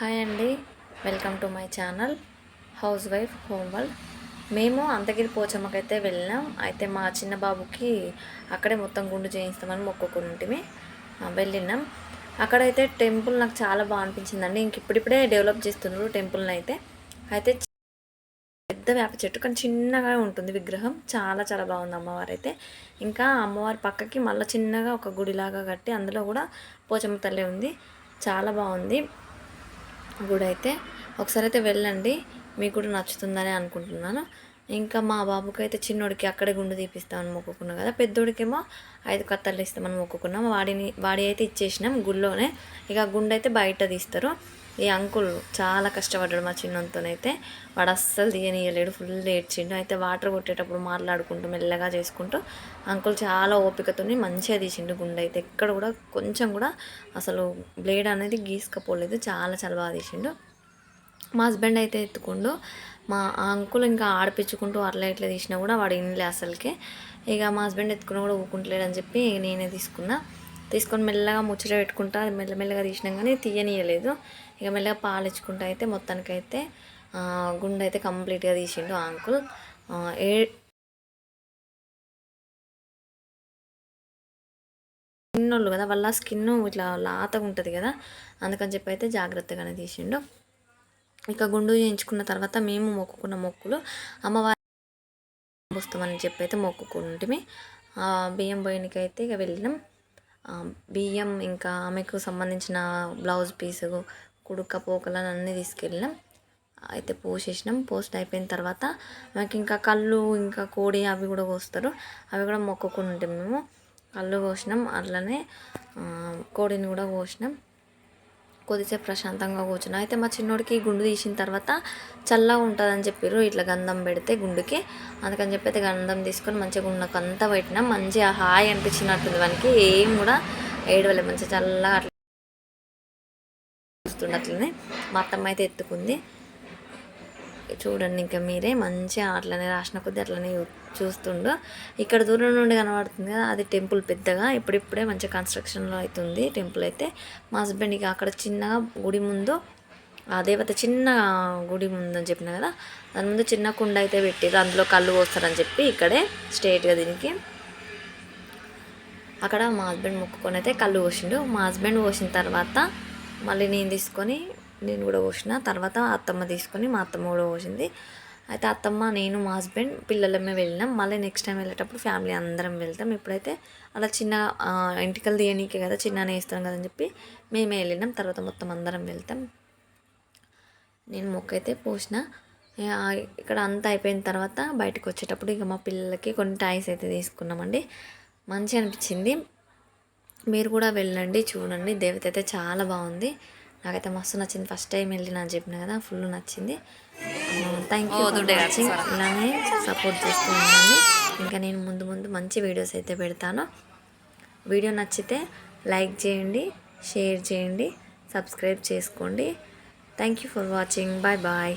Hi అండి. Welcome to my channel house wife home world మేము అంతగిరి పోచమ్మకైతే వెళ్ళినాం. అయితే మా చిన్న బాబుకి అక్కడే మొత్తం గుండు చేయిస్తామని మొక్కుకుంటిమి వెళ్ళినాం. అక్కడైతే టెంపుల్ నాకు చాలా బాగా అనిపించిందండి. ఇంక ఇప్పుడిప్పుడే డెవలప్ చేస్తున్నారు టెంపుల్ని అయితే అయితే పెద్ద వేప చెట్టు కానీ చిన్నగా ఉంటుంది విగ్రహం. చాలా చాలా బాగుంది అమ్మవారు అయితే ఇంకా అమ్మవారి పక్కకి మళ్ళీ చిన్నగా ఒక గుడిలాగా కట్టి అందులో కూడా పోచమ్మ తల్లి ఉంది. చాలా బాగుంది. గుడి అయితే ఒకసారి అయితే వెళ్ళండి మీకు కూడా నచ్చుతుందని అనుకుంటున్నాను. ఇంకా మా బాబుకి అయితే చిన్నోడికి అక్కడే గుండు తీపిస్తామని మొక్కుకున్నాం కదా పెద్దోడికేమో ఐదు కత్తలు ఇస్తామని మొక్కుకున్నాం. వాడిని వాడి అయితే ఇచ్చేసినాం గుళ్ళోనే. ఇక గుండె అయితే బయట తీస్తారు. ఈ అంకుల్ చాలా కష్టపడ్డాడు మా చిన్నంతోనైతే. వాడు అస్సలు తీయనీయలేడు ఫుల్ ఏడ్చిండు. అయితే వాటర్ కొట్టేటప్పుడు మాట్లాడుకుంటూ మెల్లగా చేసుకుంటూ అంకుల్ చాలా ఓపికతో మంచిగా తీసిండు గుండె అయితే. ఎక్కడ కూడా కొంచెం కూడా అసలు బ్లేడ్ అనేది గీసుకపోలేదు చాలా చాలా బాగా తీసిండు. మా హస్బెండ్ అయితే ఎత్తుకుండు. మా అంకుల్ ఇంకా ఆడిపించుకుంటూ అట్లా ఇట్లా తీసినా కూడా వాడు ఇన్లే అసలుకే. ఇక మా హస్బెండ్ ఎత్తుకున్నా కూడా ఊకుంటలేడు అని చెప్పి నేనే తీసుకున్నా. తీసుకొని మెల్లగా ముచ్చట పెట్టుకుంటా మెల్లమెల్లగా తీసినాం కానీ తీయనీయలేదు ఇక మెల్లగా పాలించుకుంటా అయితే మొత్తానికైతే గుండె అయితే కంప్లీట్గా తీసిండు ఆ అంకుల్. ఏ స్కిన్ కదా వాళ్ళ స్కిన్ ఇట్లా లాతగా ఉంటుంది కదా అందుకని చెప్పి అయితే జాగ్రత్తగానే తీసిండు. ఇక గుండు చేయించుకున్న తర్వాత మేము మొక్కుకున్న మొక్కులు అమ్మవారి వస్తామని చెప్పి అయితే మొక్కుకుంటే బియ్యం పోయినకైతే ఇక వెళ్ళినాం. బియ్యం ఇంకా ఆమెకు సంబంధించిన బ్లౌజ్ పీసు కుడుక పోకలను అన్నీ తీసుకెళ్ళినాం. అయితే పోసేసినాం. పోస్ట్ అయిపోయిన తర్వాత మాకు ఇంకా కళ్ళు ఇంకా కోడి అవి కూడా కోస్తారు. అవి కూడా మొక్కుకుంటాం మేము. కళ్ళు కోసినాం. అట్లనే కోడిని కూడా కోసినాం. కొద్దిసేపు ప్రశాంతంగా కూర్చున్నా. అయితే మా చిన్నోడికి గుండు తీసిన తర్వాత చల్లగా ఉంటుందని చెప్పారు ఇట్లా గంధం పెడితే గుండుకి. అందుకని చెప్పి అయితే గంధం తీసుకొని మంచిగా గుండకు అంతా పెట్టినా మంచిగా హాయ్ అనిపించినట్టుంది వానికి. ఏం కూడా ఏడవలే. మంచిగా చల్లగా అట్లా చూస్తుండే అట్లనే. మా అత్తమ్మ అయితే ఎత్తుకుంది. చూడండి ఇంకా మీరే మంచిగా అట్లనే రాసిన కొద్దీ అట్లనే చూస్తుండు. ఇక్కడ దూరం నుండి కనబడుతుంది కదా అది టెంపుల్ పెద్దగా ఇప్పుడిప్పుడే మంచిగా కన్స్ట్రక్షన్లో అవుతుంది టెంపుల్ అయితే. మా హస్బెండ్ ఇక అక్కడ చిన్నగా గుడి ముందు ఆ దేవత చిన్న గుడి ముందని చెప్పిన కదా దాని ముందు చిన్న కుండ అయితే పెట్టారు అందులో కళ్ళు పోస్తారని చెప్పి ఇక్కడే స్ట్రేట్గా దీనికి. అక్కడ మా హస్బెండ్ మొక్కుకొని అయితే కళ్ళు పోసిండు. మా హస్బెండ్ పోసిన తర్వాత మళ్ళీ నేను తీసుకొని నేను కూడా పోసిన. తర్వాత అత్తమ్మ తీసుకొని మా అత్తమ్మ కూడా పోసింది. అయితే అత్తమ్మ నేను మా హస్బెండ్ పిల్లలమే వెళ్ళినాం. మళ్ళీ నెక్స్ట్ టైం వెళ్ళేటప్పుడు ఫ్యామిలీ అందరం వెళ్తాం. ఇప్పుడైతే అలా చిన్న ఎంటికలు తీయనీకే కదా చిన్ననే వేస్తాం కదని చెప్పి మేమే వెళ్ళినాం. తర్వాత మొత్తం అందరం వెళ్తాం. నేను మొక్క అయితే పోసిన ఇక్కడ అంతా అయిపోయిన తర్వాత బయటకు వచ్చేటప్పుడు ఇక మా పిల్లలకి కొన్ని టాయ్స్ అయితే తీసుకున్నామండి. మంచి అనిపించింది. మీరు కూడా వెళ్ళండి చూడండి. దేవత అయితే చాలా బాగుంది. నాకైతే మస్తు నచ్చింది. ఫస్ట్ టైం వెళ్ళి నాకు చెప్పిన కదా ఫుల్ నచ్చింది. థ్యాంక్ యూ వాచింగ్ ఇలానే సపోర్ట్ చేస్తూ ఉండండి. ఇంకా నేను ముందు ముందు మంచి వీడియోస్ అయితే పెడతాను. వీడియో నచ్చితే లైక్ చేయండి షేర్ చేయండి సబ్స్క్రైబ్ చేసుకోండి. Thank you for watching bye bye